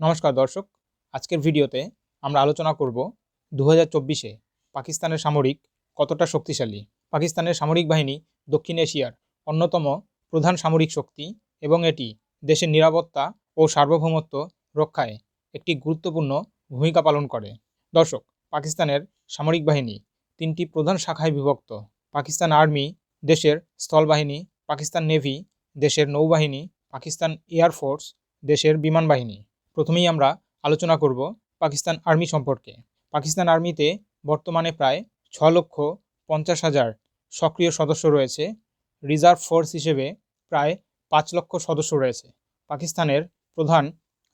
নমস্কার দর্শক, আজকের ভিডিওতে আমরা আলোচনা করব দু হাজার পাকিস্তানের সামরিক কতটা শক্তিশালী। পাকিস্তানের সামরিক বাহিনী দক্ষিণ এশিয়ার অন্যতম প্রধান সামরিক শক্তি এবং এটি দেশের নিরাপত্তা ও সার্বভৌমত্ব রক্ষায় একটি গুরুত্বপূর্ণ ভূমিকা পালন করে। দর্শক, পাকিস্তানের সামরিক বাহিনী তিনটি প্রধান শাখায় বিভক্ত। পাকিস্তান আর্মি দেশের স্থলবাহিনী, পাকিস্তান নেভি দেশের নৌবাহিনী, পাকিস্তান এয়ারফোর্স দেশের বিমান বাহিনী। প্রথমেই আমরা আলোচনা করব পাকিস্তান আর্মি সম্পর্কে। পাকিস্তান আর্মিতে বর্তমানে প্রায় ছ লক্ষ পঞ্চাশ হাজার সক্রিয় সদস্য রয়েছে। রিজার্ভ ফোর্স হিসেবে প্রায় পাঁচ লক্ষ সদস্য রয়েছে। পাকিস্তানের প্রধান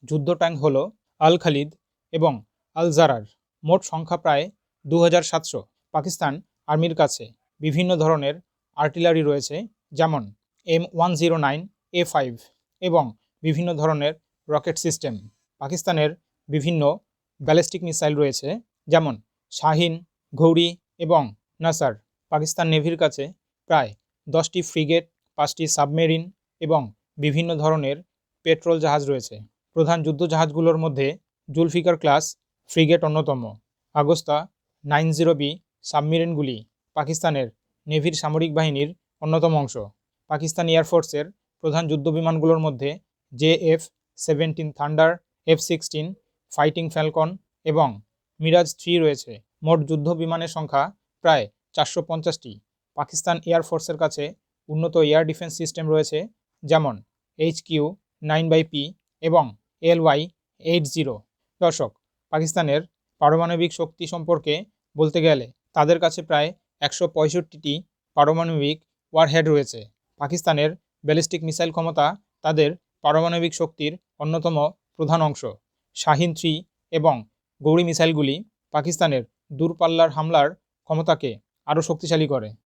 যুদ্ধ ট্যাঙ্ক হল আল খালিদ এবং আল জারার। মোট সংখ্যা প্রায় দু হাজার সাতশো। পাকিস্তান আর্মির কাছে বিভিন্ন ধরনের আর্টিলারি রয়েছে, যেমন M one zero nine A five এবং বিভিন্ন ধরনের রকেট সিস্টেম। পাকিস্তানের বিভিন্ন ব্যালিস্টিক মিসাইল রয়েছে, যেমন শাহিন, ঘৌরি এবং নাসার। পাকিস্তান নেভির কাছে প্রায় দশটি ফ্রিগেট, পাঁচটি সাবমেরিন এবং বিভিন্ন ধরনের পেট্রোল জাহাজ রয়েছে। প্রধান যুদ্ধ জাহাজগুলোর মধ্যে জুলফিকার ক্লাস ফ্রিগেট অন্যতম। আগস্তা নাইন জিরো বি সাবমেরিনগুলি পাকিস্তানের নেভির সামরিক বাহিনীর অন্যতম অংশ। পাকিস্তান এয়ারফোর্সের প্রধান যুদ্ধবিমানগুলোর মধ্যে J F seventeen thunder, F sixteen, fighting falcon এবং মিরাজ থ্রি রয়েছে। মোট যুদ্ধ বিমানের সংখ্যা প্রায় চারশো পঞ্চাশটি। পাকিস্তান এয়ারফোর্সের কাছে উন্নত এয়ার ডিফেন্স সিস্টেম রয়েছে, যেমন H Q nine by P এবং এল ওয়াই এইট জিরো। দর্শক, পাকিস্তানের পারমাণবিক শক্তি সম্পর্কে বলতে গেলে তাদের কাছে প্রায় একশো পঁয়ষট্টিটি পারমাণবিক ওয়ারহেড রয়েছে। পাকিস্তানের ব্যালিস্টিক মিসাইল ক্ষমতা তাদের পারমাণবিক শক্তির অন্যতম প্রধান অংশ। শাহিন থ্রি এবং গৌরী মিসাইলগুলি পাকিস্তানের দূরপাল্লার হামলার ক্ষমতাকে আরও শক্তিশালী করে।